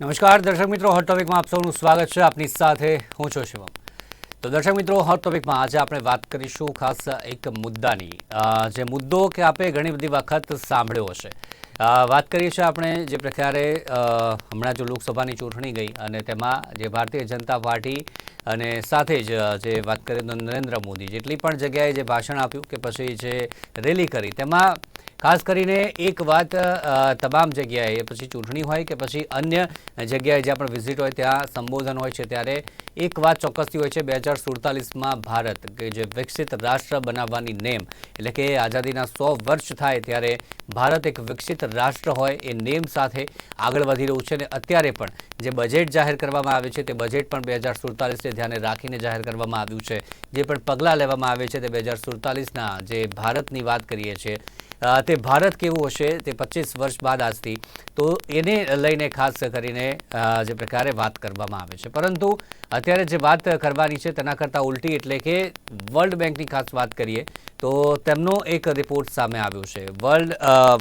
નમસ્કાર, દર્શક મિત્રો હોટ ટોપિકમાં આપ સૌનું સ્વાગત છે. આપની સાથે હું છું શિવમ તો દર્શક મિત્રો હોટ ટોપિકમાં આજે આપણે વાત કરીશું ખાસ એક મુદ્દાની. જે મુદ્દો કે આપણે ઘણી બધી વખત સાંભળ્યો હશે. વાત કરીએ છીએ આપણે જે પ્રકારે હમણાં જો લોકસભાની ચૂંટણી ગઈ અને તેમાં જે ભારતીય જનતા પાર્ટી અને સાથે જ, જે વાત કરીએ તો નરેન્દ્ર મોદી, જેટલી પણ જગ્યાએ જે ભાષણ આપ્યું કે પછી જે રેલી કરી, તેમાં ખાસ કરીને એક વાત તમામ જગ્યાએ પછી ચૂંટણી હોય કે પછી અન્ય જગ્યાએ જ્યાં પણ વિઝિટ હોય, ત્યાં સંબોધન હોય છે, ત્યારે એક વાત ચોક્કસથી હોય છે બે હજાર સુડતાલીસમાં ભારત, કે જે વિકસિત રાષ્ટ્ર બનાવવાની નેમ, એટલે કે આઝાદીના સો વર્ષ થાય ત્યારે ભારત એક વિકસિત રાષ્ટ્ર હોય, એ નેમ સાથે આગળ વધી રહ્યું છે અને અત્યારે પણ જે બજેટ જાહેર કરવામાં આવે છે, તે બજેટ પણ બે હજાર સુડતાલીસને ધ્યાને રાખીને જાહેર કરવામાં આવ્યું છે. જે પણ પગલાં લેવામાં આવે છે, તે બે હજાર સુડતાલીસના જે ભારતની વાત કરીએ છીએ તે ભારત કેવું હશે તે પચીસ વર્ષ બાદ આજથી. તો એને લઈને ખાસ કરીને જે પ્રકારે વાત કરવામાં આવે છે. પરંતુ અત્યારે જે વાત કરવાની છે તેના કરતાં ઉલટી એટલે કે વર્લ્ડ બેંકની ખાસ વાત કરીએ, તો તેમનો એક રિપોર્ટ સામે આવ્યો છે. World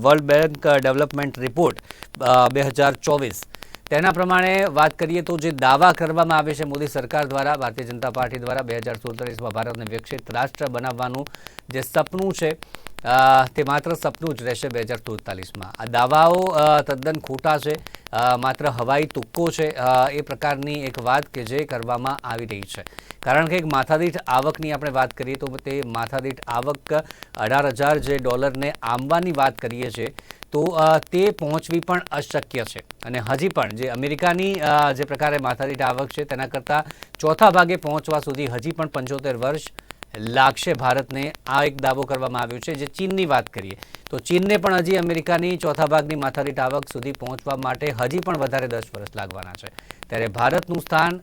world bank development report બે હજાર ચોવીસ. તેના પ્રમાણે વાત કરીએ તો જે દાવા કરવામાં આવે છે મોદી સરકાર દ્વારા, ભારતીય જનતા પાર્ટી દ્વારા બે હજાર સુડતાલીસમાં ભારતને વિકસિત રાષ્ટ્ર બનાવવાનું જે સપનું છે તે માત્ર સપનું જ રહેશે બે હજાર સુડતાલીસમાં આ દાવાઓ તદ્દન ખોટા છે માત્ર હવાઈ તુક્કો છે એ પ્રકારની એક વાત કે જે કરવામાં આવી રહી છે. કારણ કે એક માથાદીઠ આવકની આપણે વાત કરીએ તો તે માથાદીઠ આવક અઢાર હજાર જે ડોલરને આંબવાની વાત કરીએ છીએ, તો તે પહોંચવી પણ અશક્ય છે. અને હજી પણ જે અમેરિકાની જે પ્રકારે માથાદીઠ આવક છે, તેના કરતાં ચોથા ભાગે પહોંચવા સુધી હજી પણ પંચોતેર વર્ષ લાગશે ભારતને. આ એક દાવો કરવામાં આવ્યો છે જે ચીનની વાત કરીએ. તો ચીનને પણ હજી અમેરિકાની ચોથા ભાગની માથાદીઠ આવક સુધી પહોંચવા માટે હજી પણ વધારે દસ વર્ષ લાગવાના છે. ત્યારે ભારતનું સ્થાન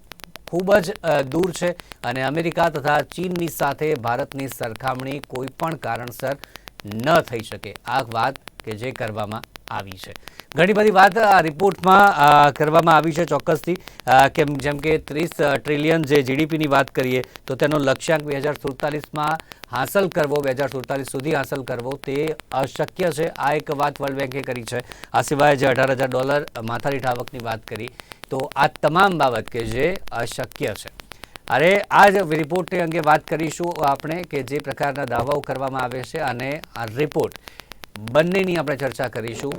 ખૂબ જ દૂર છે અને અમેરિકા તથા ચીનની સાથે ભારતની સરખામણી કોઈ પણ કારણસર ન થઈ શકે. આ વાત કે જે કરવામાં આવી છે. ઘણી બધી વાત આ રિપોર્ટમાં કરવામાં આવી છે ચોક્કસથી. કેમ, જેમ કે ત્રીસ ટ્રિલિયન જે જીડીપીની વાત કરીએ, તો તેનો લક્ષ્યાંક બે હજાર સુડતાલીસમાં હાંસલ કરવો, બે હજાર સુડતાલીસ સુધી હાંસલ કરવો, તે અશક્ય છે. આ એક વાત વર્લ્ડ બેન્કે કરી છે. આ સિવાય જે અઢાર હજાર ડોલર માથાદીઠ આવકની વાત કરી, તો આ તમામ બાબત કે જે અશક્ય છે. અરે આ જ રિપોર્ટ અંગે વાત કરીશું આપણે કે જે પ્રકારના દાવાઓ કરવામાં આવે છે અને આ રિપોર્ટ બંનેની આપણે ચર્ચા કરીશું.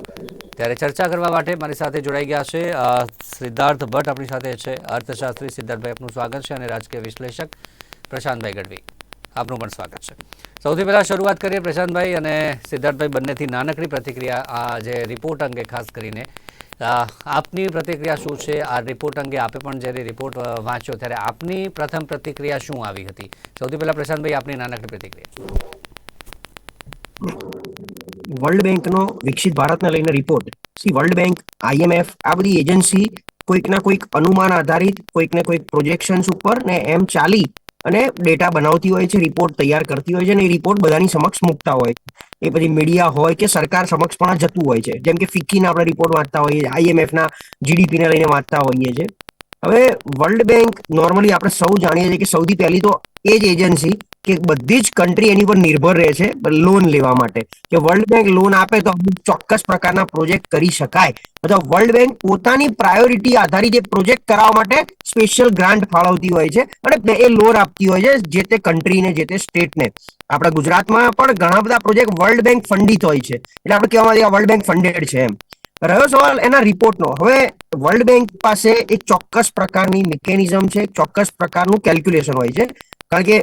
ત્યારે ચર્ચા કરવા માટે મારી સાથે જોડાઈ ગયા છે સિદ્ધાર્થ ભટ્ટ આપણી સાથે છે, અર્થશાસ્ત્રી સિદ્ધાર્થભાઈ આપનું સ્વાગત છે અને રાજકીય વિશ્લેષક પ્રશાંતભાઈ ગઢવી, આપનું પણ સ્વાગત છે. સૌથી પહેલાં શરૂઆત કરીએ પ્રશાંતભાઈ અને સિદ્ધાર્થભાઈ બંનેથી નાનકડી પ્રતિક્રિયા, આ જે રિપોર્ટ અંગે ખાસ કરીને આપની પ્રતિક્રિયા શું છે? આ રિપોર્ટ અંગે આપે પણ જ્યારે રિપોર્ટ વાંચ્યો ત્યારે આપની પ્રથમ પ્રતિક્રિયા શું આવી હતી? સૌથી પહેલાં પ્રશાંતભાઈ આપની નાનકડી પ્રતિક્રિયા. વર્લ્ડ બેંકનો વિકસિત ભારતને લઈને રિપોર્ટ સી વર્લ્ડ બેંક આઈએમએફ આ બધી એજન્સી કોઈકના કોઈક અનુમાન આધારિત કોઈકને કોઈક પ્રોજેક્શન્સ ઉપર ને એમ ચાલી અને ડેટા બનાવતી હોય છે રિપોર્ટ તૈયાર કરતી હોય છે અને એ રિપોર્ટ બધાની સમક્ષ મૂકતા હોય એ પછી મીડિયા હોય કે સરકાર સમક્ષ પણ જતું હોય છે. જેમ કે ફિક્કીના આપણે રિપોર્ટ વાંચતા હોઈએ આઈએમએફના જીડીપીને લઈને વાંચતા હોઈએ છીએ. હવે વર્લ્ડ બેંક નોર્મલી આપણે સૌ જાણીએ છીએ કે સૌથી પહેલી તો એ જ એજન્સી કે બધી જ કન્ટ્રી એની પર નિર્ભર રહે છે લોન લેવા માટે. કે વર્લ્ડ બેંક લોન આપે તો અમુક ચોક્કસ પ્રકારના પ્રોજેક્ટ કરી શકાય. અથવા વર્લ્ડ બેંક પોતાની પ્રાયોરિટી આધારિત એ પ્રોજેક્ટ કરાવવા માટે સ્પેશિયલ ગ્રાન્ટ ફાળવતી હોય છે અને એ લોન આપતી હોય છે જે તે કન્ટ્રીને જે તે સ્ટેટને આપણા ગુજરાતમાં પણ ઘણા બધા પ્રોજેક્ટ વર્લ્ડ બેંક ફંડિત હોય છે. એટલે આપણે કહેવા માંગીએ વર્લ્ડ બેંક ફંડેડ છે એમ. રહ્યો સવાલ એના રિપોર્ટનો હવે વર્લ્ડ બેંક પાસે એક ચોક્કસ પ્રકારની મિકેનિઝમ છે, ચોક્કસ પ્રકારનું કેલ્ક્યુલેશન હોય છે. કારણ કે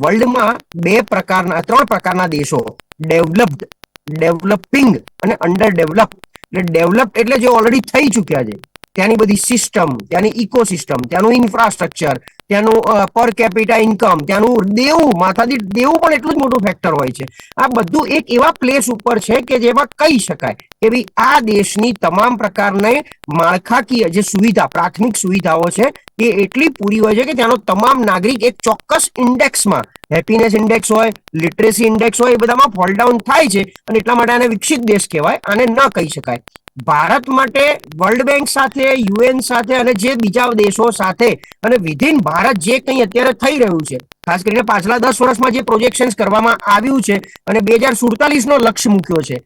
વર્લ્ડમાં બે પ્રકારના ત્રણ પ્રકારના દેશો. ડેવલપ્ડ, ડેવલપિંગ અને અંડર ડેવલપ એટલે ડેવલપ એટલે જે ઓલરેડી થઈ ચૂક્યા છે. ત્યાંની બધી સિસ્ટમ ત્યાંની ઇકોસિસ્ટમ ત્યાંનું ઇન્ફ્રાસ્ટ્રક્ચર ત્યાંનું પર કેપિટા ઇન્કમ ત્યાંનું દેવું, માથાદીઠ દેવું પણ એટલું જ મોટું ફેક્ટર હોય છે. આ બધું એક એવા પ્લેસ ઉપર છે કે જેમાં કહી શકાય કે ભાઈ આ દેશની તમામ પ્રકારની માળખાકીય જે સુવિધા, પ્રાથમિક સુવિધાઓ છે એ એટલી પૂરી હોય છે કે ત્યાંનો તમામ નાગરિક એક ચોક્કસ ઇન્ડેક્સમાં હેપીનેસ ઇન્ડેક્સ હોય લિટરેસી ઇન્ડેક્સ હોય, એ બધામાં ફોલ ડાઉન થાય છે અને એટલા માટે આને વિકસિત દેશ કહેવાય, આને ન કહી શકાય. ભારત માટે વર્લ્ડ બેંક સાથે યુએન સાથે અને જે બીજા દેશો સાથે અને વિધિન ભારત જે કંઈ અત્યારે થઈ રહ્યું છે, ખાસ કરીને પાછલા દસ વર્ષમાં જે પ્રોજેક્શન કરવામાં આવ્યું છે અને બે હજાર સુડતાલીસ નો લક્ષ્ય મૂક્યો છે,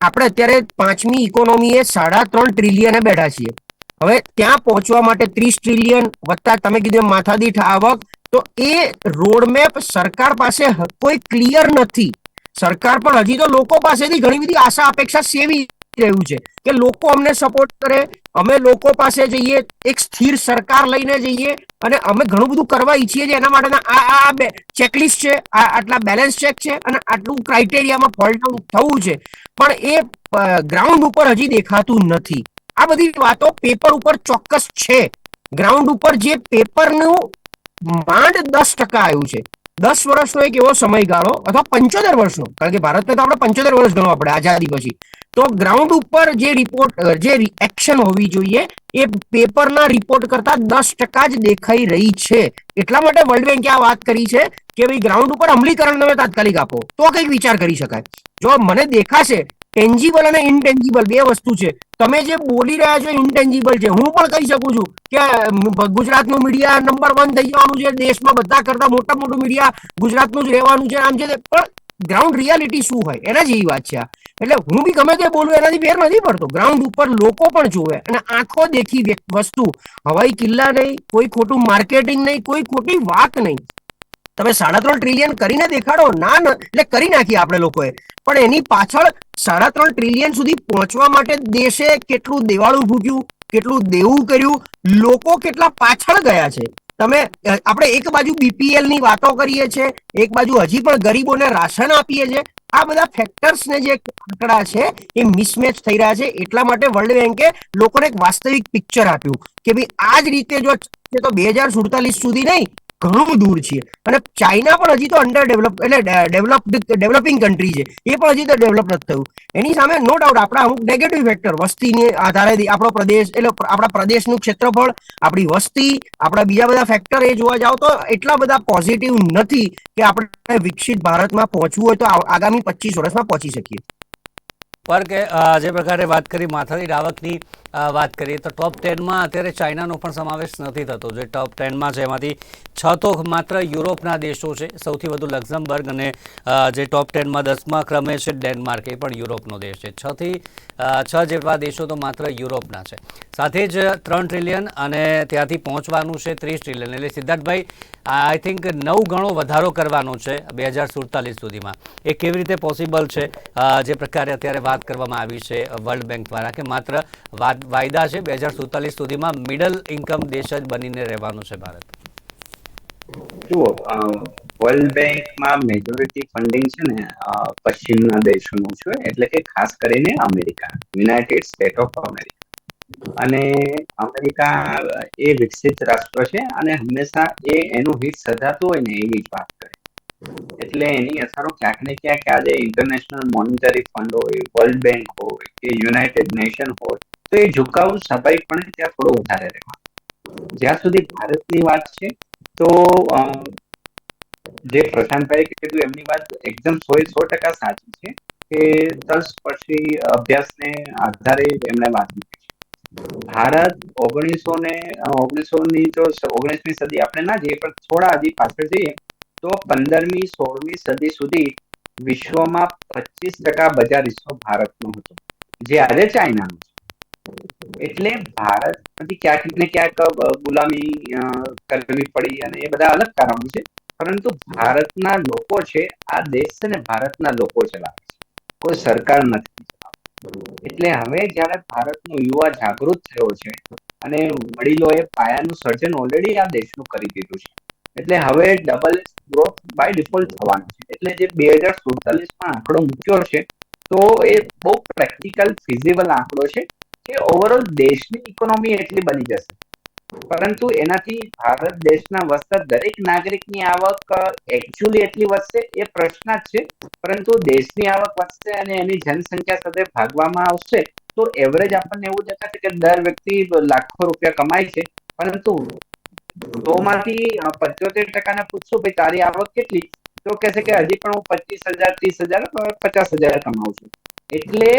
આપણે અત્યારે પાંચમી ઇકોનોમીએ સાડા ત્રણ ટ્રિલિયને બેઠા છીએ. હવે ત્યાં પહોંચવા માટે ત્રીસ ટ્રિલિયન વત્તા તમે કીધું માથાદીઠ આવક, તો એ રોડમેપ સરકાર પાસે કોઈ ક્લિયર નથી. સરકાર પણ હજી તો લોકો પાસેથી ઘણી બધી આશા અપેક્ષા સેવી રહ્યું છે કે લોકો અમને સપોર્ટ કરે, અમે લોકો પાસે જઈએ, એક સ્થિર સરકાર લઈને જઈએ અને અમે ઘણું બધું કરવા ઈચ્છીએ છીએ. એના માટેના આ આ બે ચેકલિસ્ટ છે, આ આટલા બેલેન્સ ચેક છે અને આટલું ક્રાઇટેરિયામાં ફોલ્ટ થવું છે. પણ એ ગ્રાઉન્ડ ઉપર હજી દેખાતું નથી. આ બધી વાતો પેપર ઉપર ચોક્કસ છે. ગ્રાઉન્ડ ઉપર જે પેપરનું માંડ દસ ટકા આવ્યું છે. દસ વર્ષનો એક એવો સમયગાળો અથવા પંચોતેર વર્ષનો, કારણ કે ભારતને તો આપણે પંચોતેર વર્ષ ગણો પડે આઝાદી પછી. તો ગ્રાઉન્ડ ઉપર જે રિપોર્ટ જે એક્શન હોવી જોઈએ, એ પેપરના રિપોર્ટ કરતા દસ ટકા જ દેખાઈ રહી છે. એટલા માટે વર્લ્ડ બેંકે આ વાત કરી છે કે ભાઈ ગ્રાઉન્ડ ઉપર અમલીકરણ તમે તાત્કાલિક આપો. તો કંઈક વિચાર કરી શકાય. જો મને દેખાશે ટેન્જીબલ અને ઇનટેન્જીબલ બે વસ્તુ છે. તમે જે બોલી રહ્યા છો ઇનટેન્જીબલ છે. હું પણ કહી શકું છું કે ગુજરાતનું મીડિયા નંબર વન થઈ જવાનું છે. દેશમાં બધા કરતા મોટા મોટું મીડિયા ગુજરાતનું જ રહેવાનું છે. આમ છે. પણ ગ્રાઉન્ડ રિયાલિટી શું હોય? એના જેવી વાત છે એટલે હું બી ગમે તે બોલું, એનાથી ફેર નથી પડતો. ગ્રાઉન્ડ ઉપર લોકો પણ જોવે અને આંખો દેખી વસ્તુ. હવાઈ કિલ્લા નહીં, કોઈ ખોટું માર્કેટિંગ નહીં, કોઈ ખોટી વાત નહીં. તમે સાડા ત્રણ ટ્રિલિયન કરીને દેખાડો. ના એટલે કરી નાખીએ આપણે લોકોએ. પણ એની પાછળ સાડા ત્રણ ટ્રિલિયન સુધી પહોંચવા માટે દેશે કેટલું દેવાળું ભૂગ્યું કેટલું દેવું કર્યું, લોકો કેટલા પાછળ ગયા છે. તમે આપણે એક બાજુ બીપીએલની વાતો કરીએ છીએ, એક બાજુ હજી પણ ગરીબોને રાશન આપીએ છીએ. આ બધા ફેક્ટર્સ ને જે આંકડા છે એ મિસમેચ થઈ રહ્યા છે. એટલા માટે વર્લ્ડ બેંકે લોકોને એક વાસ્તવિક પિક્ચર આપ્યું કે ભાઈ આ જ રીતે જો તો બે હજાર સુડતાલીસ સુધી નહીં ઘણું દૂર છીએ. અને ચાઇના પણ હજી તો અંડર ડેવલપ એટલે ડેવલપ ડેવલપિંગ કન્ટ્રી છે. એ પણ હજી તો ડેવલપ નથી થયું. એની સામે નો ડાઉટ આપણા અમુક નેગેટિવ ફેક્ટર વસ્તીને આધારે આપણો પ્રદેશ, એટલે આપણા પ્રદેશનું ક્ષેત્રફળ, આપણી વસ્તી, આપણા બીજા બધા ફેક્ટર એ જોવા જાવ તો એટલા બધા પોઝિટિવ નથી કે આપણે વિકસિત ભારતમાં પહોંચવું હોય તો આગામી પચીસ વર્ષમાં પહોંચી શકીએ. પર કે જે પ્રકારે વાત કરી માથાદીઠ આવકની વાત કરીએ, તો ટોપ ટેનમાં અત્યારે ચાઇનાનો પણ સમાવેશ નથી થતો. જે ટોપ ટેનમાં છે, એમાંથી છ તો માત્ર યુરોપના દેશો છે, સૌથી વધુ લક્ઝમબર્ગ અને જે ટોપ ટેનમાં દસમા ક્રમે છે, ડેનમાર્ક, એ પણ યુરોપનો દેશ છે. છથી છ જેટલા દેશો તો માત્ર યુરોપના છે. સાથે જ ત્રણ ટ્રિલિયન અને ત્યાંથી પહોંચવાનું છે, ત્રીસ ટ્રિલિયન એટલે સિદ્ધાર્થભાઈ આઈ થિંક નવ ગણો વધારો કરવાનો છે બે હજાર સુડતાલીસ સુધીમાં. એ કેવી રીતે પોસિબલ છે? જે પ્રકારે અત્યારે વાત કરવામાં આવી છે વર્લ્ડ બેંક દ્વારા કે માત્ર વાયદા છે બે હજાર સુડતાલીસ સુધીમાં મિડલ ઇન્કમ દેશ જ બનીને રહેવાનું છે ભારત. જુઓ વર્લ્ડ બેંકમાં મેજોરિટી ફંડિંગ છે ને પશ્ચિમના દેશોનું છે, એટલે કે ખાસ કરીને America United State of America અને અમેરિકા એ વિકસિત રાષ્ટ્ર છે અને હંમેશા એ એનું હિત સધાતું હોય ને એવી જ વાત કરે. એટલે એની અસરો ક્યાંક ને ક્યાંક આજે ઇન્ટરનેશનલ મોનિટરી ફંડ હોય વર્લ્ડ બેંક હોય કે યુનાઇટેડ નેશન હોય, તો એ ઝુકાવ સ્વાભાવિકપણે ત્યાં થોડો વધારે રહેવાનો જ્યાં સુધી ભારતની વાત છે, તો જે પ્રશાંતભાઈ કીધું એમની વાત એકદમ સો સો ટકા સાચી છે કે તલસ્પર્શી અભ્યાસને આધારે એમણે વાત ભારત ઓગણીસો ને ઓગણીસો ની તો ઓગણીસમી સદી આપણે ના જઈએ, પણ થોડા હજી પાછળ જઈએ, તો પંદરમી, સોળમી સદી સુધી વિશ્વમાં પચીસ ટકા બજાર હિસ્સો ભારતનો હતો, જે આજે ચાઇનાનો છે એટલે ભારત પછી ક્યાંક ને ક્યાંક ગુલામી કરવી પડી અને એ બધા અલગ કારણો છે, પરંતુ ભારતના લોકો છે, આ દેશ છે ને ભારતના લોકો ચલાવે છે કોઈ સરકાર નથી. એટલે હવે જ્યારે ભારતનો યુવા જાગૃત થયો છે અને વડીલોએ પાયાનું સર્જન ઓલરેડી આ દેશનું કરી દીધું છે. એટલે હવે ડબલ ગ્રોથ બાય ડિફોલ્ટ થવાનું છે. એટલે જે બે હજાર સુડતાલીસમાં આંકડો મૂક્યો છે, તો એ બહુ પ્રેક્ટિકલ ફિઝિબલ આંકડો છે કે ઓવરઓલ દેશની ઇકોનોમી એટલી બની જશે. પરંતુ એનાથી ભારત દેશના વસતા દરેક નાગરિકની આવક એકચ્યુઅલી એટલી વધશે, એ પ્રશ્ન જ છે. પરંતુ દેશની આવક વધશે અને એની જનસંખ્યા સાથે ભાગવામાં આવશે, તો એવરેજ આપણને એવું દેખાશે કે દર વ્યક્તિ લાખો રૂપિયા કમાય છે. પરંતુ સો માંથી પંચોતેર ટકાને પૂછશું ભાઈ, તારી આવક કેટલી? તો કહેશે કે હજી પણ હું પચીસ હજાર, ત્રીસ હજાર પચાસ હજાર કમાઉં છું. એટલે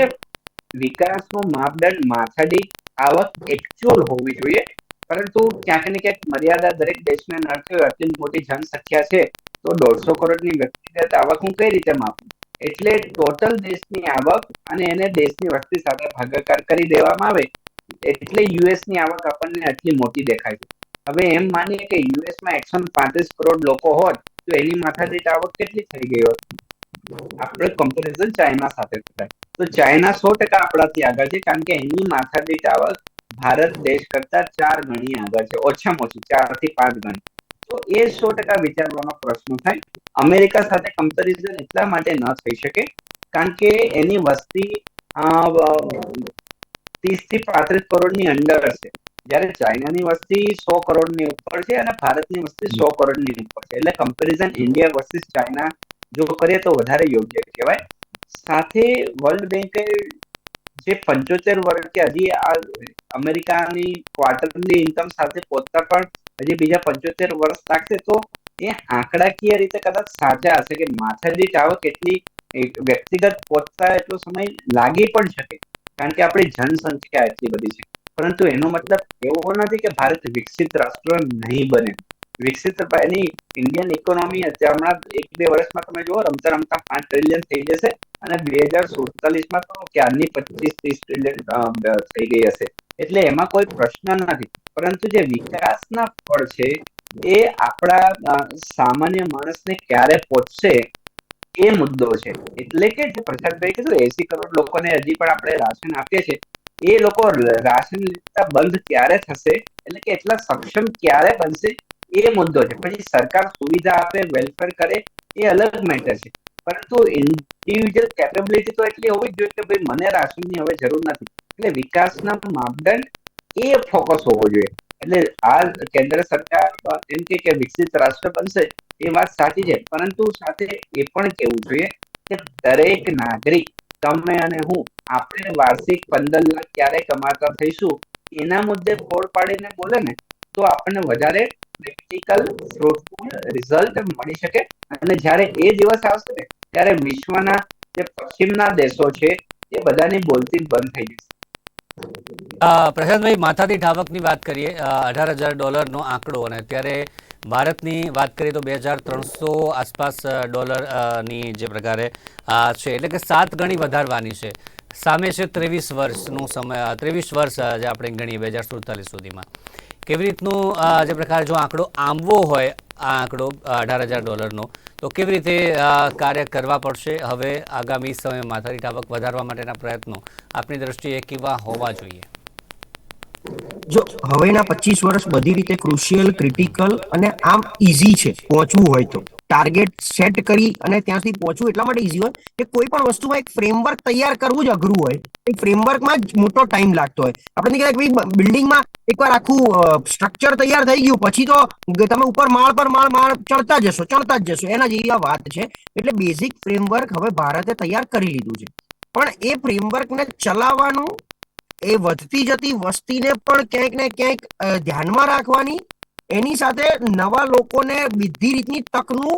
વિકાસનો માપદંડ માથાદીઠ આવક એકચ્યુઅલ હોવી જોઈએ. પરંતુ ક્યાંક ને ક્યાંક મર્યાદા દરેક દેશને હોય આટલી મોટી જનસંખ્યા છે, તો દોઢસો કરોડની વ્યક્તિગત આવક હું કઈ રીતે માપું? એટલે ટોટલ દેશની આવક અને એને દેશની વસ્તી સાથે ભાગાકાર કરી દેવામાં આવે, એટલે યુએસની આવક આપણને આટલી મોટી દેખાય છે. હવે એમ માનીએ કે યુએસમાં એકસો પાંત્રીસ કરોડ લોકો હોત, તો એની માથાદીઠ આવક કેટલી થઈ ગઈ હોત? આપણે કમ્પેરિઝન ચાઇના સાથે થાય. તો ચાઇના સો ટકા આપણાથી આગળ છે, કારણ કે એની માથાદીઠ આવક ભારત દેશ કરતા ચાર ગણી આગળ છે. ઓછામાં ઓછી ચારથી પાંચ ગણી. તો એ સો ટકા વિચારવાનો પ્રશ્ન થાય. અમેરિકા સાથે કમ્પેરિઝન એટલા માટે ન થઈ શકે, કારણ કે એની વસ્તી ત્રીસથી પાંત્રીસ કરોડની અંડર છે. જ્યારે ચાઇનાની વસ્તી સો કરોડની ઉપર છે અને ભારતની વસ્તી સો કરોડની ઉપર છે. એટલે કમ્પેરિઝન ઇન્ડિયા વર્સિસ ચાઇના જો કરીએ તો વધારે યોગ્ય કહેવાય. સાથે વર્લ્ડ બેંકે જે પંચોતેર વર્ષ કે હજી આ અમેરિકાની ક્વાર્ટરની ઇન્કમ સાથે પહોંચતા પણ હજી બીજા પંચોતેર વર્ષ લાગશે, તો એ આંકડાકીય રીતે કદાચ સાચા હશે કે માથાદીઠ આવક એટલી વ્યક્તિગત પહોંચતા એટલો સમય લાગી પણ શકે. કારણ કે આપણી જનસંખ્યા એટલી બધી છે. પરંતુ એનો મતલબ એવો નથી કે ભારત વિકસિત રાષ્ટ્ર નહીં બને. વિકસિત એની ઇન્ડિયન ઇકોનોમી હમણાં એક બે વર્ષમાં તમે જુઓ રમતા રમતા પાંચ ટ્રિલિયન થઈ જશે. અને બે હજાર સુડતાલીસમાં તો ક્યારની પચીસ ત્રીસ ટ્રિલિયન થઈ ગઈ હશે? એટલે એમાં કોઈ પ્રશ્ન નથી. પરંતુ જે વિકાસના ફળ છે, એ આપણા સામાન્ય માણસને ક્યારે પહોંચશે એ મુદ્દો છે. એટલે કે જે પ્રસાદભાઈ કીધું એસી કરોડ લોકોને હજી પણ આપણે રાશન આપીએ છીએ, એ લોકો રાશન લેતા બંધ ક્યારે થશે? એટલે કે એટલા સક્ષમ ક્યારે બનશે? એ મુદ્દો છે. પછી સરકાર સુવિધા આપે વેલફેર કરે, એ અલગ મેટર છે. પરંતુ ઇન્ડિવિજ્યુઅલ કેપેબિલિટી તો એટલી હોવી જોઈએ કે ભાઈ મને રાશનની હવે જરૂર નથી. એટલે વિકાસના માપદંડ એ ફોકસ હોવો જોઈએ. એટલે આ કેન્દ્ર સરકાર એમ કે વિકસિત રાષ્ટ્ર બનશે એ વાત સાચી છે. પરંતુ સાથે એ પણ કહેવું જોઈએ કે દરેક નાગરિક, તમે અને હું, આપણે વાર્ષિક પંદર લાખ ક્યારે કમાતા થઈશું? એના મુદ્દે ફોડ પાડીને બોલે ને, તો આપણને વધારે પ્રેક્ટિકલ ફ્રૂટફુલ રિઝલ્ટ મળી શકે. અને જ્યારે એ દિવસ આવશે ને, ત્યારે વિશ્વના જે પશ્ચિમના દેશો છે, એ બધાની બોલતી બંધ થઈ જશે. પ્રશાંતભાઈ, માથાથી આવકની વાત કરીએ. અઢાર હજાર ડોલરનો આંકડો અને અત્યારે ભારતની વાત કરીએ તો બે હજાર ત્રણસો આસપાસ ડોલરની જે પ્રકારે છે. એટલે કે સાત ગણી વધારવાની છે. સામે છે ત્રેવીસ વર્ષનું સમય ત્રેવીસ વર્ષ જે આપણે ગણીએ બે હજાર સુડતાલીસ સુધીમાં. કેવી રીતનું જે પ્રકાર જો આંકડો આંબવો હોય, આ આંકડો અઢાર હજાર ડોલરનો, તો કેવી રીતે કાર્ય કરવા પડશે? હવે આગામી સમયમાં માથાદીઠ આવક વધારવા માટેના પ્રયત્નો આપની દ્રષ્ટિએ કેવા હોવા જોઈએ? જો હવેના પચીસ વર્ષ બધી રીતે ક્રુશિયલ ક્રિટિકલ અને આમ ઇઝી છે, પહોંચવું હોય તો. ટાર્ગેટ સેટ કરી અને ત્યાંથી પહોંચવું એટલા માટે ઇઝી હોય કે કોઈ પણ વસ્તુમાં એક ફ્રેમવર્ક તૈયાર કરવું જ અઘરું હોય. એ ફ્રેમવર્કમાં જ મોટો ટાઈમ લાગતો હોય. આપણે કહેવાય કે બિલ્ડિંગમાં એકવાર આખું સ્ટ્રક્ચર તૈયાર થઈ ગયું. પછી તો તમે ઉપર માળ પર માળ માળ ચડતા જશો, ચડતા જ જશો. એના જેવી આ વાત છે. એટલે બેઝિક ફ્રેમવર્ક હવે ભારતે તૈયાર કરી લીધું છે. પણ એ ફ્રેમવર્કને ચલાવવાનું, એ વધતી જતી વસ્તીને પણ ક્યાંક ને ક્યાંક ધ્યાનમાં રાખવાની એની સાથે નવા લોકોને બધી રીતની તકનું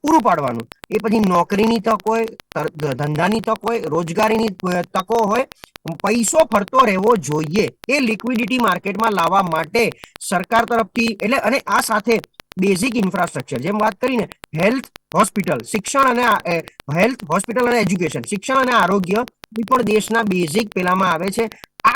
પૂરું પાડવાનું. એ પછી નોકરીની તક હોય ધંધાની તક હોય, રોજગારીની તકો હોય પૈસો ફરતો રહેવો જોઈએ. એ લિક્વિડિટી માર્કેટમાં લાવવા માટે સરકાર તરફથી, એટલે અને આ સાથે બેઝિક ઇન્ફ્રાસ્ટ્રક્ચર, જેમ વાત કરીને હેલ્થ હોસ્પિટલ, શિક્ષણ અને હેલ્થ હોસ્પિટલ અને એજ્યુકેશન, શિક્ષણ અને આરોગ્ય, એ પણ દેશના બેઝિક પેલામાં આવે છે.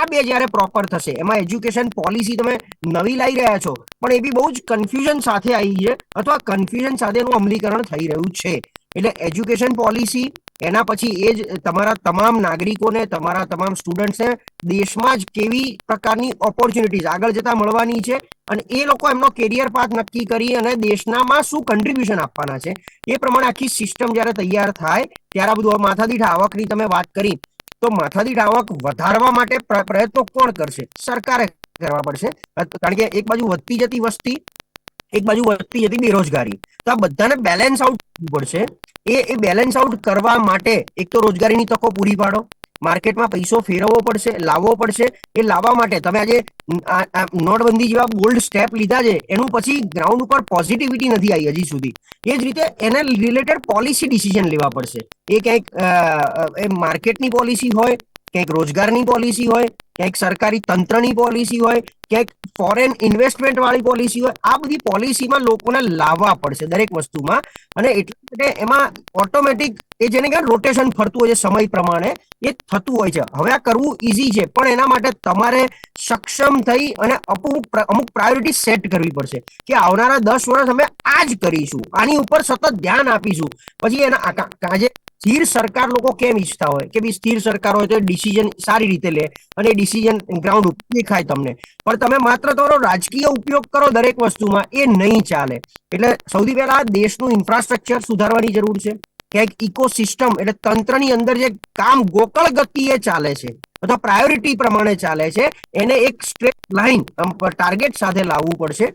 આ બે જ્યારે પ્રોપર થશે, એમાં એજ્યુકેશન પોલિસી તમે નવી લાવી રહ્યા છો, પણ એ બી બહુ જ કન્ફ્યુઝન સાથે આવી છે, અથવા કન્ફ્યુઝન સાથેનું અમલીકરણ થઈ રહ્યું છે. એટલે એજ્યુકેશન પોલિસી એના પછી એ જ તમારા તમામ નાગરિકોને, તમારા તમામ સ્ટુડન્ટ્સને દેશમાં જ કેવી પ્રકારની ઓપોર્ચ્યુનિટીઝ આગળ જતા મળવાની છે, અને એ લોકો એમનો કેરિયર પાથ નક્કી કરી અને દેશનામાં શું કન્ટ્રીબ્યુશન આપવાના છે. એ પ્રમાણે આખી સિસ્ટમ જ્યારે તૈયાર થાય, ત્યારે આ બધું માથાદીઠ આવકની તમે વાત કરી તો માથાદીઠ આવક વધારવા માટે પ્રયત્નો કોણ કરશે? સરકારે કરવા પડશે. કારણ કે એક બાજુ વધતી જતી વસ્તી, એક બાજુ વધતી જતી બેરોજગારી. તો આ બધાને બેલેન્સ આઉટ કરવું પડશે. એ એ બેલેન્સ આઉટ કરવા માટે એક તો રોજગારીની તકો પૂરી પાડો. માર્કેટમાં પૈસો ફેરવવો પડશે, લાવવો પડશે. એ લાવવા માટે તમે આજે નોટબંધી જેવા બોલ્ડ સ્ટેપ લીધા છે, એનું પછી ગ્રાઉન્ડ ઉપર પોઝિટિવિટી નથી આવી હજી સુધી. એ જ રીતે એને રિલેટેડ પોલિસી ડિસિઝન લેવા પડશે. એ ક્યાંક એ માર્કેટની પોલિસી હોય, ક્યાંક રોજગારની પોલિસી હોય, ક્યાંક સરકારી તંત્રની પોલિસી હોય, ક્યાંક ફોરેન ઇન્વેસ્ટમેન્ટ વાળી પોલિસી હોય, આ બધી પોલિસીમાં લોકોને લાવવા પડશે દરેક વસ્તુમાં. અને એટલા માટે એમાં ઓટોમેટિક એ જેને કે રોટેશન ફરતું હોય છે, સમય પ્રમાણે, એ થતું હોય છે. હવે આ કરવું ઈઝી છે, પણ એના માટે તમારે સક્ષમ થઈ અને અમુક અમુક પ્રાયોરિટી સેટ કરવી પડશે કે આવનારા દસ વર્ષ અમે આ જ કરીશું, આની ઉપર સતત ધ્યાન આપીશું. પછી એના, આ કા- આજે સ્થિર સરકાર લોકો કેમ ઈચ્છતા હોય? કે ભાઈ સ્થિર સરકાર હોય તો ડિસિઝન સારી રીતે લે અને ડિસિઝન ગ્રાઉન્ડ દેખાય તમને. પણ તમે માત્ર તમારો રાજકીય ઉપયોગ કરો દરેક વસ્તુમાં, એ નહીં ચાલે. એટલે સૌથી પહેલા દેશનું ઇન્ફ્રાસ્ટ્રક્ચર સુધારવાની જરૂર છે. ક્યાંક ઇકોસિસ્ટમ એટલે તંત્રની અંદર જે કામ ગોકળ ગતિએ ચાલે છે, અથવા પ્રાયોરિટી પ્રમાણે ચાલે છે, એને એક સ્ટ્રેટ લાઇન ટાર્ગેટ સાથે લાવવું પડશે.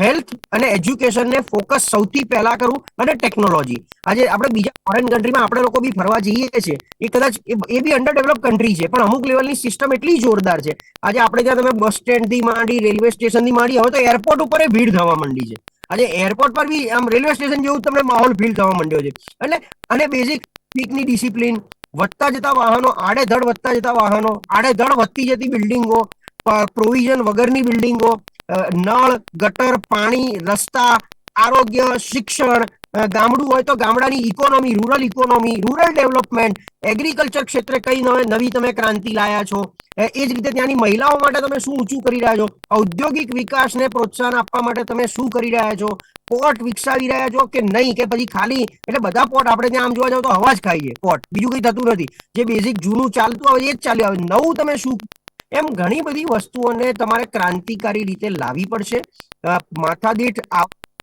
હેલ્થ અને એજ્યુકેશનને ફોકસ સૌથી પહેલા કરવું અને ટેકનોલોજી આજે આપણે બીજા ફોરેન કન્ટ્રીમાં આપણે લોકો બી ફરવા જઈએ છીએ, એ કદાચ એ બી અંડર ડેવલપ કન્ટ્રી છે, પણ અમુક લેવલની સિસ્ટમ એટલી જોરદાર છે. આજે આપણે ત્યાં તમે બસ સ્ટેન્ડથી માંડી, રેલવે સ્ટેશનથી માંડી, હવે તો એરપોર્ટ ઉપર ભીડ થવા માંડી છે. આજે એરપોર્ટ પર બી આમ રેલવે સ્ટેશન જેવું તમને માહોલ ફીલ થવા માંડ્યો છે. એટલે, અને બેઝિક પીકની ડિસિપ્લિન વધતા જતા વાહનો, આડેધડ વધતા જતા વાહનો, આડેધડ વધતી જતી બિલ્ડિંગો પ્રોવિઝન વગરની બિલ્ડિંગો નળ, ગટર, પાણી, રસ્તા, આરોગ્ય, શિક્ષણ ગામડું હોય તો ગામડાની economy rural economy rural development agriculture ક્ષેત્રે કઈ નવે- તમે ક્રાંતિ લાયા છો એ જ રીતે ત્યાંની મહિલાઓ માટે તમે શું ઊંચું કરી રહ્યા છો? ઔદ્યોગિક વિકાસને પ્રોત્સાહન આપવા માટે તમે શું કરી રહ્યા છો? પોર્ટ વિકસાવી રહ્યા છો કે નહીં? કે પછી ખાલી, એટલે બધા પોર્ટ આપણે ત્યાં આમ જોવા જાવ તો હવા જ ખાઈએ પોર્ટ બીજું કંઈ થતું નથી. જે બેઝિક જૂનું ચાલતું આવે એ જ ચાલ્યું આવે. નવું તમે શું, એમ ઘણી બધી વસ્તુઓને તમારે ક્રાંતિકારી રીતે લાવવી પડશે. માથાદીઠ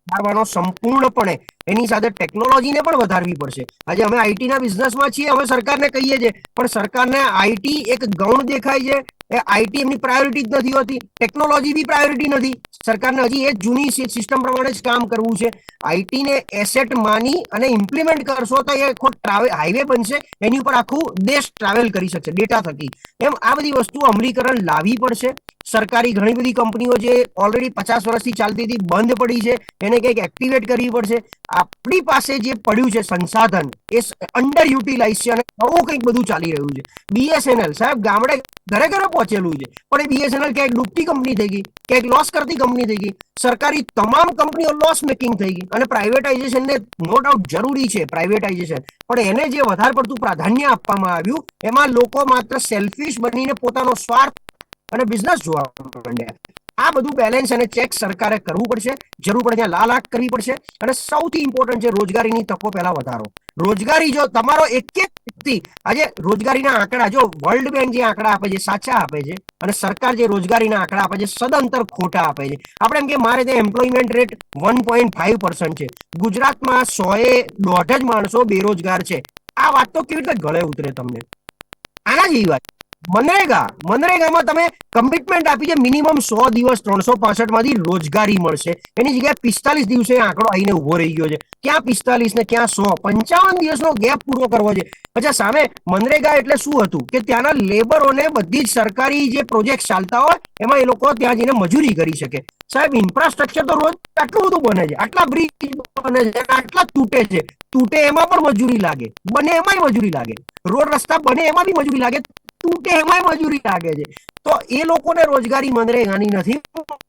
વધારવાનો સંપૂર્ણપણે. એની સાથે ટેકનોલોજીને પણ વધારવી પડશે. આજે અમે આઈટીના બિઝનેસમાં છીએ અમે સરકારને કહીએ છીએ, પણ સરકારને આઈટી એક ગૌણ દેખાય છે. એ આઈટી એમની પ્રાયોરિટી જ નથી હોતી. ટેકનોલોજી બી પ્રાયોરિટી નથી. સરકારને હજી એ જૂની સિસ્ટમ પ્રમાણે જ કામ કરવું છે. આઈટીને એસેટ માની અને ઇમ્પ્લિમેન્ટ કરશો તો એ આખો ટ્રાવેલ હાઈવે બનશે. એની ઉપર આખું દેશ ટ્રાવેલ કરી શકશે ડેટા થકી. એમ આ બધી વસ્તુ અમલીકરણ લાવવી પડશે. સરકારી ઘણી બધી કંપનીઓ જે ઓલરેડી પચાસ વર્ષથી ચાલતી હતી, બંધ પડી છે, એને કંઈક એક્ટિવેટ કરવી પડશે. આપણી પાસે જે પડ્યું છે સંસાધન, એ અંડર યુટિલાઇઝ છે અને નવું કંઈક બધું ચાલી રહ્યું છે. બીએસએનએલ સાહેબ, ગામડે ઘરે ઘરે પહોંચેલું છે, પણ એ બીએસએનએલ ક્યાંક ડૂબતી કંપની થઈ ગઈ, ક્યાંક લોસ કરતી કંપની થઈ ગઈ, સરકારી તમામ કંપનીઓ લોસ મેકિંગ થઈ ગઈ, અને પ્રાઇવેટાઇઝેશનને નો ડાઉટ જરૂરી છે પ્રાઇવેટાઇઝેશન પણ એને જે વધારે પડતું પ્રાધાન્ય આપવામાં આવ્યું, એમાં લોકો માત્ર સેલ્ફિશ બનીને પોતાનો સ્વાર્થ અને બિઝનેસ જોવા માંડ્યા આ બધું બેલેન્સ અને ચેક સરકારે કરવું પડશે. જરૂર પડે ત્યાં લાલ આંખ કરવી પડશે. અને સૌથી ઇમ્પોર્ટન્ટ છે રોજગારીની તકો પહેલા વધારો. રોજગારી જો તમારો એક એક વ્યક્તિ, આજે રોજગારીના આંકડા, જો વર્લ્ડ બેંક જે આંકડા આપે છે, સાચા આપે છે, અને સરકાર જે રોજગારીના આંકડા આપે છે, સદંતર ખોટા આપે છે. આપણે એમ કે મારે ત્યાં employment rate one point five percent છે. ગુજરાતમાં સોએ દોઢ જ માણસો બેરોજગાર છે. આ વાત તો કેવી રીતે ગળે ઉતરે તમને? આના જેવી વાત. મનરેગા, મનરેગામાં તમે કમિટમેન્ટ આપી છે મિનિમમ સો દિવસ, ત્રણસો પાસઠમાંથી રોજગારી મળશે. એની જગ્યાએ પિસ્તાલીસ દિવસે આંકડો આવીને ઊભો રહી ગયો છે. ક્યાં પિસ્તાલીસ ને ક્યાં સો? પંચાવન દિવસનો ગેપ પૂરો કરવો છે. અચ્છા, સામે મનરેગા એટલે શું હતું? કે ત્યાંના લેબરોને બધી જ સરકારી જે પ્રોજેક્ટ ચાલતા હોય, એમાં એ લોકો ત્યાં જઈને મજૂરી કરી શકે. સાહેબ ઇન્ફ્રાસ્ટ્રક્ચર તો રોજ આટલું બધું બને છે. આટલા બ્રિજ બને છે આટલા તૂટે છે. તૂટે એમાં પણ મજૂરી લાગે. બને એમાંય મજૂરી લાગે. રોડ રસ્તા બને એમાં બી મજૂરી લાગે. તૂટે એમાં મજૂરી લાગે છે. તો એ લોકોને રોજગારી મનરેગાની નથી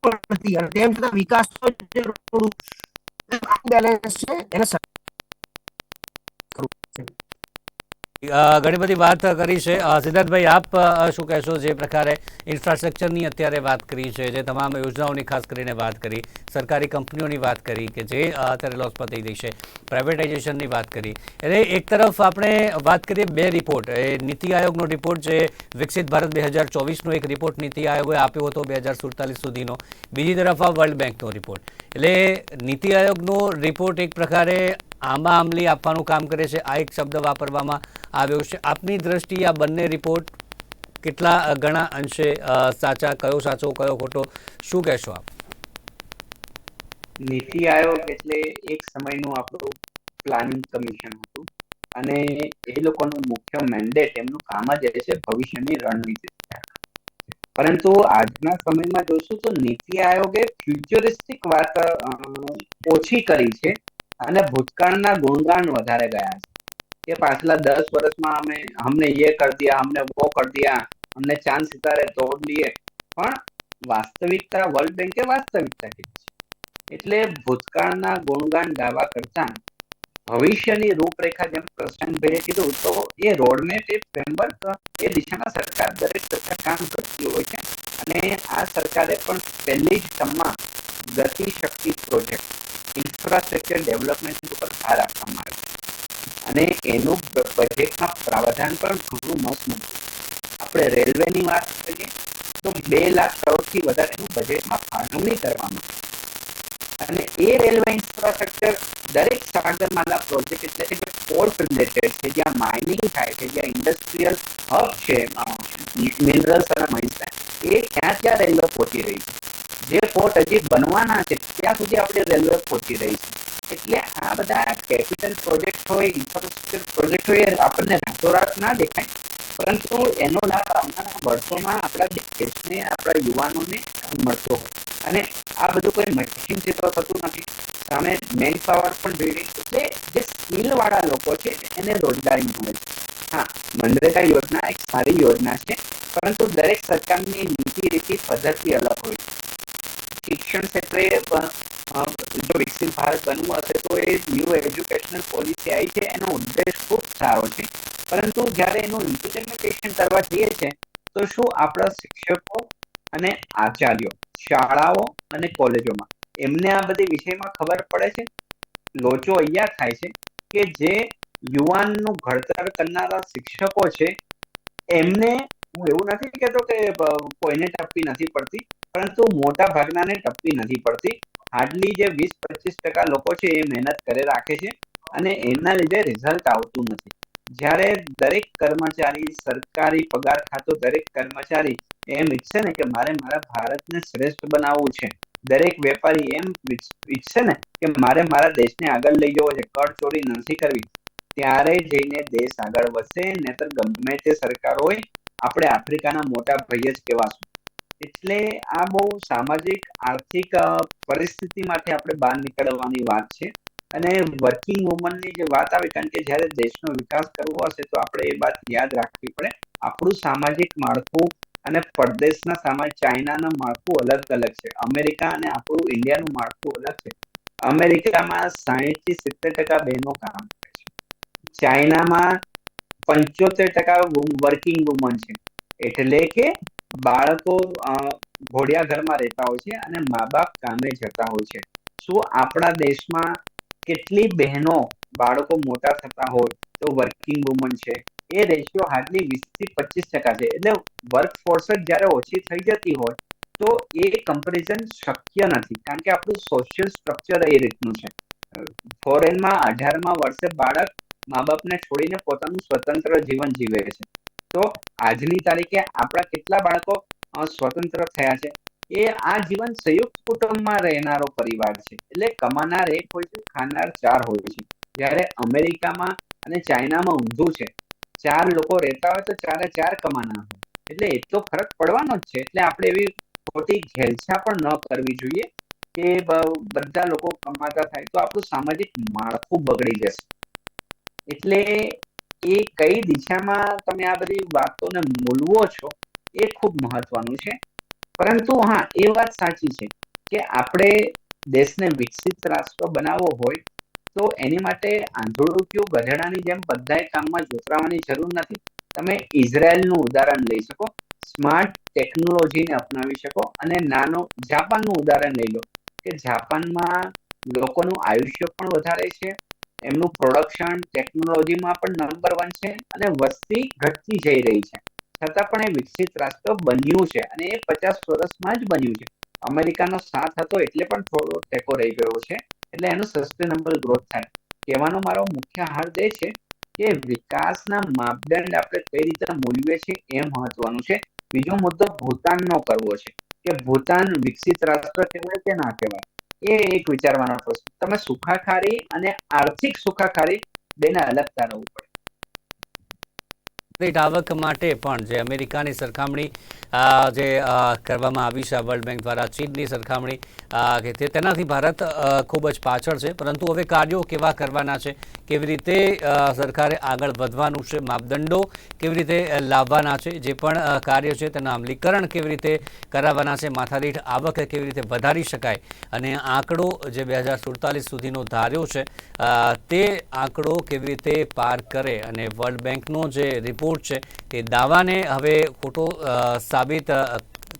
મળતી. અને તેમ છતાં વિકાસ તો બેલેન્સ છે, એને ઘણી બધી વાત કરી છે. સિદ્ધાર્થભાઈ, આપ શું કહેશો જે પ્રકારે ઇન્ફ્રાસ્ટ્રક્ચરની અત્યારે વાત કરી છે, જે તમામ યોજનાઓની ખાસ કરીને વાત કરી, સરકારી કંપનીઓની વાત કરી કે જે અત્યારે લોસમાં થઈ ગઈ છે પ્રાઇવેટાઇઝેશનની વાત કરી. એટલે એક તરફ આપણે વાત કરીએ બે રિપોર્ટ એ નીતિ આયોગનો રિપોર્ટ જે વિકસિત ભારત બે હજાર ચોવીસનો એક રિપોર્ટ નીતિ આયોગે આપ્યો હતો બે હજાર સુડતાલીસ સુધીનો. બીજી તરફ આ વર્લ્ડ બેંકનો રિપોર્ટ એટલે નીતિ આયોગનો રિપોર્ટ એક પ્રકારે આંબા આંબલી આપવાનું કામ કરે છે. આ એક શબ્દ વાપરવામાં આવ્યો છે. આપની દ્રષ્ટિએ આ બંને રિપોર્ટ કેટલા ઘણા અંશે સાચા, કયો સાચો, કયો ખોટો? શું કહેશો આપ? નીતિ આયોગ એટલે એક સમયનું આપણું પ્લાનિંગ કમિશન હતું. અને એ લોકોનું મુખ્ય મેન્ડેટ એમનું કામ જ એ છે ભવિષ્યની રણનીતિ. પરંતુ આજના સમયમાં જોશું તો નીતિ આયોગે ફ્યુચરિસ્ટિક વાત ઓછી કરી છે. અને ભૂતકાળના ગુણગાન વધારે ગયા છે. કે પાછલા દસ વર્ષમાં અમે, અમને યે કર દિયા, અમને વો કર દિયા, અમને ચાંદ સિતારે તોડ લીએ. પણ વાસ્તવિકતા વર્લ્ડ બેન્કે વાસ્તવિકતા કીધી છે. એટલે ભૂતકાળના ગુણગાન ગાવા કરતા ભવિષ્યની રૂપરેખા જેમ પ્રશાંતભાઈએ કીધું, તો એ રોડમેપ એ ફ્રેમવર્ક એ દિશામાં સરકાર દરેક સરકાર કામ કરતી હોય છે. અને આ સરકારે પણ પહેલી જ ટર્મમાં ગતિ શક્તિ પ્રોજેક્ટ ઇન્ફ્રાસ્ટ્રક્ચર ડેવલપમેન્ટ ઉપર ભાર આપવામાં આવ્યો અને એનું બજેટમાં પ્રાવધાન પણ ઘણું મસ્ત મૂક્યું આપણે રેલવેની વાત કરીએ તો બે લાખ કરોડથી વધારેનું બજેટમાં ફાળવણી કરવામાં અને એ રેલવે ઇન્ફ્રાસ્ટ્રક્ચર દરેક સાગરમાલા પ્રોજેક્ટ એટલે કે જે પોર્ટ રિલેટેડ છે, જ્યાં માઇનિંગ થાય છે, જ્યાં ઇન્ડસ્ટ્રીયલ હબ છે મિનરલ્સ અને માઇન્સ એ ક્યાં ક્યાં રેલવે પહોંચી રહી છે. જે પોર્ટ હજી બનવાના છે, ત્યાં સુધી આપણે રેલવે પહોંચી રહી છે એટલે આ બધા કેપિટલ પ્રોજેક્ટ હોય ઇન્ફ્રાસ્ટ્રક્ચર પ્રોજેક્ટ હોય આપણને રાતોરાત ના દેખાય. પરંતુ એનો લાભ આવનારા વર્ષોમાં આપણા દેશને, આપણા યુવાનોને મળતો હોય. અને આ બધું કોઈ મશીન ક્ષેત્ર થતું નથી. સામે મેન પાવર પણ જોઈએ એટલે જે સ્કિલ લોકો છે, એને રોજગારી મળે છે. હા, મનરેગા યોજના એક સારી યોજના છે, પરંતુ દરેક સરકારની નીતિ રીતિ, પદ્ધતિ અલગ હોય શિક્ષણ ક્ષેત્રે જો વિકસિત ભારત બનવું હશે તો એ ન્યૂ એજ્યુકેશનલ પોલિસી આવી છે. એનો ઉદ્દેશ ખૂબ સારો છે. પરંતુ જ્યારે એનું ઇમ્પ્લિમેન્ટેશન કરવા જઈએ છે તો શું આપણા શિક્ષકો અને આચાર્યો, શાળાઓ અને કોલેજોમાં, એમને આ બધી વિષયમાં ખબર પડે છે? લોચો અહીંયા થાય છે કે જે યુવાનનું ઘડતર કરનારા શિક્ષકો છે, એમને હું એવું નથી કહેતો કે કોઈને ટપકી નથી પડતી. પરંતુ મોટા ભાગનાને ટપ્પી નથી પડતી. હાર્ડલી જે વીસ પચીસ ટકા લોકો છે એ મહેનત કરે, રાખે છે અને એના લીધે રિઝલ્ટ આવતું નથી. જ્યારે દરેક કર્મચારી સરકારી પગાર ખાતો દરેક કર્મચારી એમ ઈચ્છે ને કે મારે મારા ભારતને શ્રેષ્ઠ બનાવવું છે. દરેક વેપારી એમ ઈચ્છે ને કે મારે મારા દેશને આગળ લઈ જવો છે. કર ચોરી નથી કરવી. ત્યારે જઈને દેશ આગળ વધશે, નહીતર ગમે તે સરકાર હોય, આપણે આફ્રિકાના મોટા ભાઈ જ કહેવાશું. એટલે આ બહુ સામાજિક આર્થિક અ, પરિસ્થિતિ માટે આપણે બહાર નીકળવાની વાત છે. અને વર્કિંગ વુમનની જે વાત આવે કારણ કે જ્યારે દેશનો વિકાસ કરવો હશે તો આપણે એ વાત યાદ રાખવી પડે. આપણું સામાજિક માળખું અને પરદેશના સમાજ ચાઇનાના માળખું અલગ અલગ છે. અમેરિકા અને આપણું ઇન્ડિયાનું માળખું અલગ છે. અમેરિકામાં સાહીઠથી સિત્તેર ટકા બહેનો કામ કરે છે. ચાઇનામાં પંચોતેર ટકા વર્કિંગ વુમન છે. એટલે કે બાળકો ઘોડિયા ઘરમાં રહેતા હોય છે અને મા બાપ કામે જતા હોય છે. શું આપણા દેશમાં કેટલી બહેનો બાળકો મોટા થતા હોય તો વર્કિંગ વુમન છે? એ રેશિયો હાર્ડલી વીસથી પચીસ ટકા છે. એટલે વર્ક ફોર્સ જ જ્યારે ઓછી થઈ જતી હોય તો એ કમ્પેરિઝન શક્ય નથી. કારણ કે આપણું સોશિયલ સ્ટ્રક્ચર એ રીતનું છે. ફોરેનમાં અઢારમાં વર્ષે બાળક મા બાપને છોડીને પોતાનું સ્વતંત્ર જીવન જીવે છે. તો આજની તારીખે આપણા કેટલા બાળકો સ્વતંત્ર થયા છે? એ આ જીવન સંયુક્ત કુટુંબમાં રહેનારો પરિવાર છે. એટલે કમાનાર એક હોય છે, ખાનાર ચાર હોય છે. જ્યારે અમેરિકામાં અને ચાઇનામાં ઊંધું છે, ચાર લોકો રહેતા હોય તો ચારે ચાર કમાનાર હોય. એટલે એટલો ફરક પડવાનો જ છે. એટલે આપણે એવી ખોટી ઘેલછા પણ ન કરવી જોઈએ કે બધા લોકો કમાતા થાય તો આપણું સામાજિક માળખું બગડી જશે. એટલે એ કઈ દિશામાં તમે આ બધી વાતોને મૂલવો છો એ ખૂબ મહત્વનું છે. પરંતુ હા, એ વાત સાચી છે કે આપણે દેશને વિકસિત રાષ્ટ્ર બનાવવો હોય તો એની માટે આંધળું કયું ગધેડાની જેમ બધાય કામમાં જોતરાવાની જરૂર નથી. તમે ઇઝરાયલનું ઉદાહરણ લઈ શકો, સ્માર્ટ ટેકનોલોજીને અપનાવી શકો અને નાનો જાપાનનું ઉદાહરણ લઈ લો કે જાપાનમાં લોકોનું આયુષ્ય પણ વધારે છે એમનું પ્રોડક્શન ટેકનોલોજીમાં પણ નંબર વન છે અને વસ્તી ઘટતી જઈ રહી છે. છતાં પણ એ વિકસિત રાષ્ટ્ર બન્યું છે અને એ પચાસ વર્ષમાં જ બન્યું છે. અમેરિકાનો સાથ હતો એટલે પણ થોડો ટેકો રહી ગયો છે એટલે એનું સસ્ટેનેબલ ગ્રોથ થાય. કહેવાનો મારો મુખ્ય હાર્દ એ છે કે વિકાસના માપદંડ આપણે કઈ રીતે મૂલવીએ છીએ એ મહત્વનું છે. બીજો મુદ્દો ભૂતાનનો કરવો છે કે ભૂતાન વિકસિત રાષ્ટ્ર કહેવાય કે ના કહેવાય? એ એક વિચારવાનો પ્રશ્ન. તમે સુખાકારી અને આર્થિક સુખાકારી બેને અલગ તારવવું પડે. આવક માટે પણ જે અમેરિકાની સરખામણી જે કરવામાં આવી છે વર્લ્ડ બેંક દ્વારા ચીનની સરખામણી કે તેનાથી ભારત ખૂબ જ પાછળ છે. પરંતુ હવે કાર્યો કેવા કરવાના છે? કેવી રીતે સરકારે આગળ વધવાનું છે? માપદંડો કેવી રીતે લાવવાના છે? જે પણ કાર્ય છે તેના અમલીકરણ કેવી રીતે કરાવવાના છે? માથાદીઠ આવક કેવી રીતે વધારી શકાય? અને આંકડો જે બે હજાર સુડતાલીસ સુધીનો ધાર્યો છે તે આંકડો કેવી રીતે પાર કરે? અને વર્લ્ડ બેંકનો જે રિપોર્ટ છે, તે દાવાને હવે ખોટો સાબિત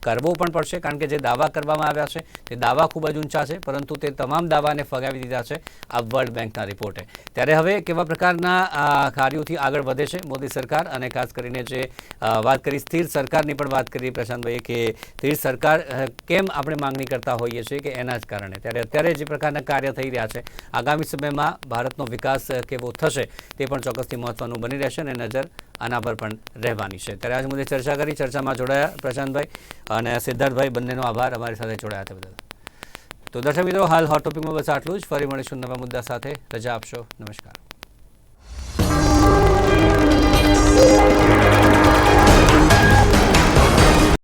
કરવો પણ પડશે, કારણ કે જે દાવા કરવામાં આવ્યા છે, તે દાવા ખૂબ જ ઊંચા છે, પરંતુ તે તમામ દાવાને ફગાવી દીધા છે આ વર્લ્ડ બેંકના રિપોર્ટે. ત્યારે હવે કેવા પ્રકારના કાર્યોથી આગળ વધે છે મોદી સરકાર? અને ખાસ કરીને જે વાત કરી સ્થિર સરકારની પણ વાત કરી પ્રશાંતભાઈએ, કે સ્થિર સરકાર કેમ આપણે માંગણી કરતા હોઈએ છીએ કે એના જ કારણે? ત્યારે અત્યારે જે પ્રકારના કાર્ય થઈ રહ્યા છે, આગામી સમયમાં ભારતનો વિકાસ કેવો થશે તે પણ ચોક્કસથી મહત્વનું બની રહેશે અને નજર આના પર પણ રહેવાની છે. ત્યારે આજે મુદ્દે ચર્ચા કરી, ચર્ચામાં જોડાયા પ્રશાંતભાઈ અને સિદ્ધાર્થભાઈ, બંનેનો આભાર. અમારી સાથે જોડાયા હતા બધા. તો દર્શક મિત્રો, હાલ હોટ ટોપિકમાં બસ આટલું જ. ફરી મળીશું નવા મુદ્દા સાથે. રજા આપશો. નમસ્કાર.